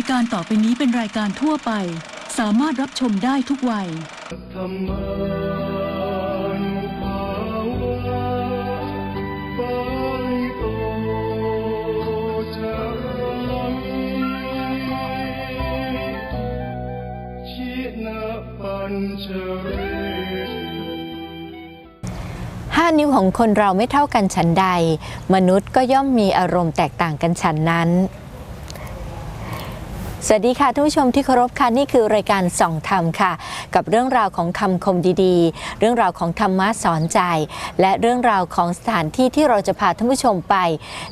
ายการต่อไปนี้เป็นรายการทั่วไป สามารถรับชมได้ทุกวัย ห้านิ้วของคนเราไม่เท่ากันฉันใด มนุษย์ก็ย่อมมีอารมณ์แตกต่างกันฉันนั้น สวัสดีค่ะท่านผู้ชมที่เคารพค่ะนี่คือรายการส่องธรรมค่ะ กับเรื่องราวของคำคมดีๆ เรื่องราวของธรรมะสอนใจ และเรื่องราวของสถานที่ที่เราจะพาท่านผู้ชมไป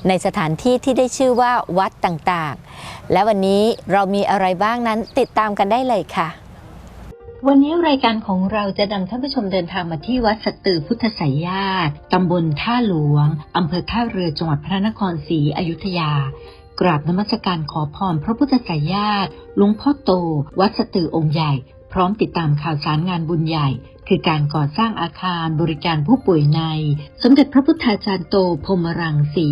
ในสถานที่ที่ได้ชื่อว่าวัดต่างๆ และวันนี้เรามีอะไรบ้างนั้นติดตามกันได้เลยค่ะ วันนี้รายการของเราจะนำท่านผู้ชมเดินทางมาที่วัดสตือพุทธไสยญาติตำบลท่าหลวงอำเภอท่าเรือจังหวัดพระนครศรีอยุธยา กราบนมัสการขอพรพระพุทธไสยญาติหลวงพ่อโต วัดสตือองค์ใหญ่ พร้อมติดตามข่าวสารงานบุญใหญ่ คือการก่อสร้างอาคารบริการผู้ป่วยใน สมเด็จพระพุทธาจารย์โตพรมรังสี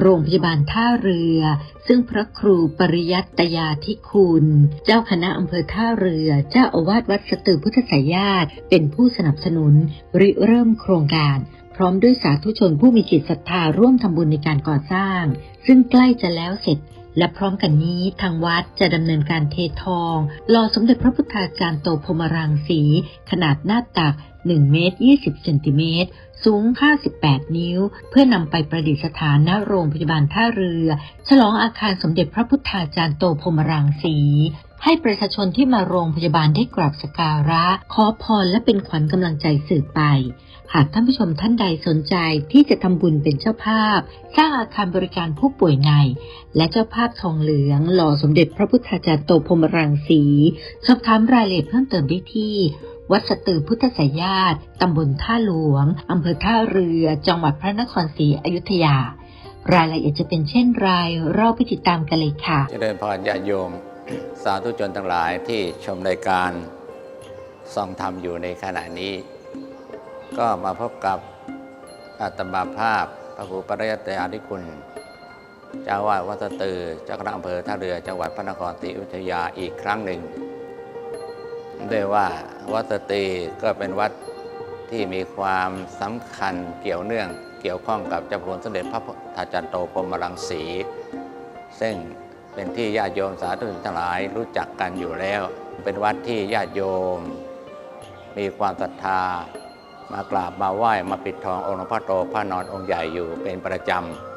โรงพยาบาลท่าเรือ ซึ่งพระครูปริยัตยาธิคุณ เจ้าคณะอำเภอท่าเรือ เจ้าอาวาสวัดสตือพุทธไสยญาติเป็นผู้สนับสนุนริเริ่มโครงการ พร้อมด้วยสาธุชนผู้มีจิตศรัทธาร่วมทำบุญในการก่อสร้าง ซึ่งใกล้จะแล้วเสร็จ และพร้อมกันนี้ทางวัดจะดำเนินการเททองหล่อสมเด็จพระพุทธาจารย์โตพรมรังสี ขนาดหน้าตัก 1 เมตร 20 เซนติเมตร สูง 58 นิ้ว เพื่อนำไปประดิษฐานณโรงพยาบาลท่าเรือ ฉลองอาคารสมเด็จพระพุทธาจารย์โตพรมรังสีให้ประชาชนที่มาโรงพยาบาลได้กราบสกการะ ขอพรและเป็นขวัญกำลังใจสืบไป หากท่านผู้ชมท่านใดสนใจที่จะทำบุญเป็นเจ้าภาพ สร้างอาคารบริการผู้ป่วยใน และเจ้าภาพทองเหลือง หล่อสมเด็จพระพุทธาจารย์โตพรมรังสี สอบถามรายละเอียดเพิ่มเติมได้ที่วัดสตือพุทธสยาตตำบลท่าหลวง อำเภอท่าเรือ จังหวัดพระนครศรีอยุธยา รายละเอียดจะเป็นเช่นไรเราไปติดตามกันเลยค่ะ เจริญพรญาติโยม สาธุชนทั้งหลายที่ชมรายการส่องธรรมอยู่ในขณะนี้ ก็มาพบกับอาตมาภาพพระครูปริยัตยาธิคุณ เจ้าวาดวัดสะตือเจ้าคณะอำเภอท่าเรือจังหวัดพระนครศรีอยุธยาอีกครั้งหนึ่งด้วยว่าวัดตือก็เป็นวัดที่มีความสำคัญเกี่ยวเนื่องเกี่ยวข้องกับเจ้าพระคุณสมเด็จพระทธาจารย์โตพรมรังสี ซึ่งเป็นที่ญาติโยมสาธุชนทั้งหลายรู้จักกันอยู่แล้ว เป็นวัดที่ญาติโยม มีความศรัทธามากราบมาไหว้มาปิดทององค์หลวงพ่อโตพระนอนองค์ใหญ่อยู่เป็นประจำ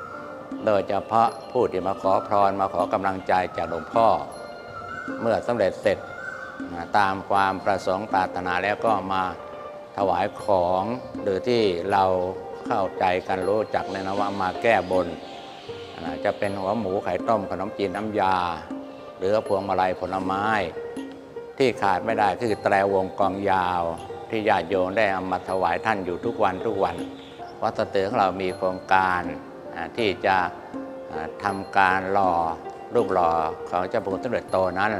โดยเฉพาะผู้ที่มาขอพรมาขอกำลังใจจากหลวงพ่อ เมื่อสำเร็จเสร็จตามความประสงค์ปรารถนาแล้วก็มาถวายของหรือที่เราเข้าใจกันรู้จักในนว่ามาแก้บน จะเป็นหัวหมูไข่ต้มขนมจีนน้ำยา หรือพวงมาลัยผลไม้ ที่ขาดไม่ได้คือแตรวงกองยาว ที่ญาติโยมได้เอามาถวายท่านอยู่ทุกวันทุกวันวัดสะเตือของเรามีโครงการ ที่จะทำการหล่อรูปหล่อของเจ้าพระคุณสมเด็จโตนั้น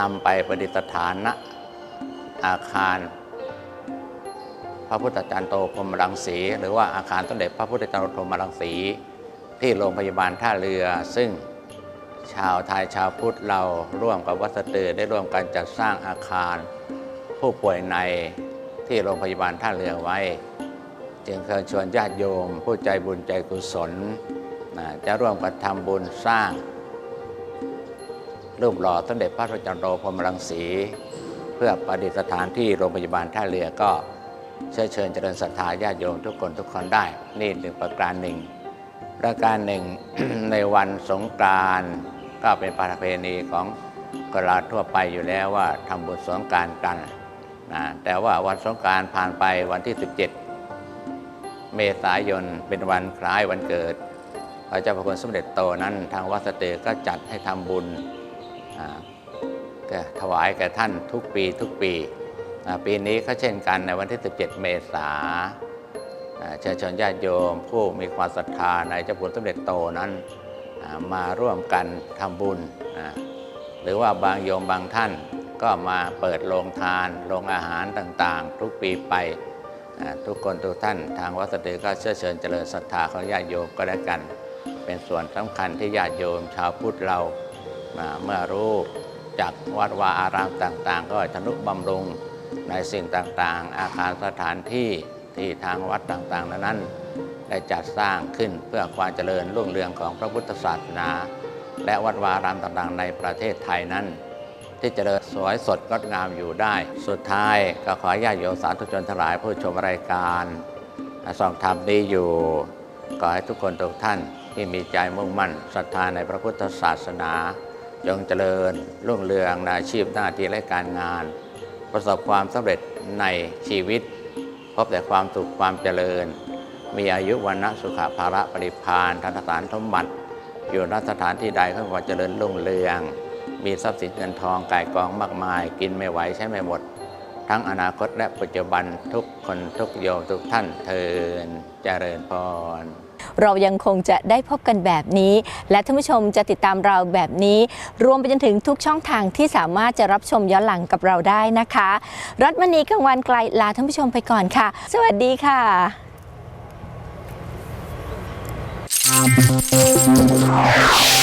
นำไปประดิษฐานณอาคาร พระพุทธจารย์โตพรหมรังสี หรือว่าอาคารสมเด็จพระพุทธจารย์โตพรหมรังสี ที่โรงพยาบาลท่าเรือ ซึ่งชาวไทยชาวพุทธเราร่วมกับวัดสะตือได้ร่วมกันจัดสร้างอาคาร ผู้ป่วยในที่โรงพยาบาลท่าเรือไว้ จึงเชิญชวนญาติโยม ผู้ใจบุญใจกุศลนะจะร่วมกันทำบุญสร้าง รูปหล่อสมเด็จพระพุจารย์โตพรมรังสี เพื่อประดิษฐานที่โรงพยาบาลท่าเรือก็เชิญเชิญเจริญศรัทธาญาติโยมทุกคนทุกคนได้ นี่หนึ่งประการหนึ่ง ประการหนึ่งในวันสงกรานต์ก็เป็นประเพณีของกราทั่วไปอยู่แล้วว่าทำบุญสงกรารกันนะแต่ว่าวันสงกรารผ่านไปวันที่ 17 เมษายนเป็นวันคล้ายวันเกิด พระเจ้าพระคุณสมเด็จโตนั้นทางวัดสเตอก็จัดให้ทำบุญถวายแก่ท่านทุกปีทุกปี ปีนี้ก็เช่นกันในวันที่ 17 เมษาเชิญชวนญาติโยม ผู้มีความศรัทธาในเจ้าคุณสมเด็จโตนั้นมาร่วมกันทำบุญ หรือว่าบางโยมบางท่านก็มาเปิดโรงทานโรงอาหารต่างๆ ทุกปีไป ทุกคนทุกท่านทางวัดสะดือก็เชิญเชิญเจริญศรัทธาของญาติโยมก็แล้วกัน เป็นส่วนสำคัญที่ญาติโยมชาวพุทธเราอ่าเมื่อรู้จากวัดวาอารามต่าง ๆ ก็ทนุบำรุงในสิ่งต่างๆ อาคารสถานที่ที่ทางวัดต่างๆนั้นได้จัดสร้างขึ้นเพื่อความเจริญรุ่งเรืองของพระพุทธศาสนา และวัดวาอารามต่างๆ ในประเทศไทยนั้น ที่เจริญสวยสดงดงามอยู่ได้ สุดท้ายก็ขอญาติโยมสาธุชนทั้งหลายผู้ชมรายการส่องธรรมดีอยู่ขอให้ทุกคนทุกท่านที่มีใจมุ่งมั่นศรัทธาในพระพุทธศาสนา จงเจริญรุ่งเรืองในอาชีพหน้าที่และการงาน ประสบความสำเร็จในชีวิต พบแต่ความสุขความเจริญ มีอายุวันนะสุขภาระปริพานธนสถานสมบัติอยู่ณสถานที่ใดก็ขอเจริญรุ่งเรือง มีทรัพย์สินเงินทองก่ายกองมากมาย กินไม่ไหวใช้ไม่หมด ทั้งอนาคตและปัจจุบันทุกคนทุกโยมทุกท่านเทินเจริญพรเรายังคงจะได้พบกันแบบนี้ และท่านผู้ชมจะติดตามเราแบบนี้ รวมไปจนถึงทุกช่องทางที่สามารถจะรับชมย้อนหลังกับเราได้นะคะ รัฐมณีกลางวันไกลลาท่านผู้ชมไปก่อนค่ะ สวัสดีค่ะ Thank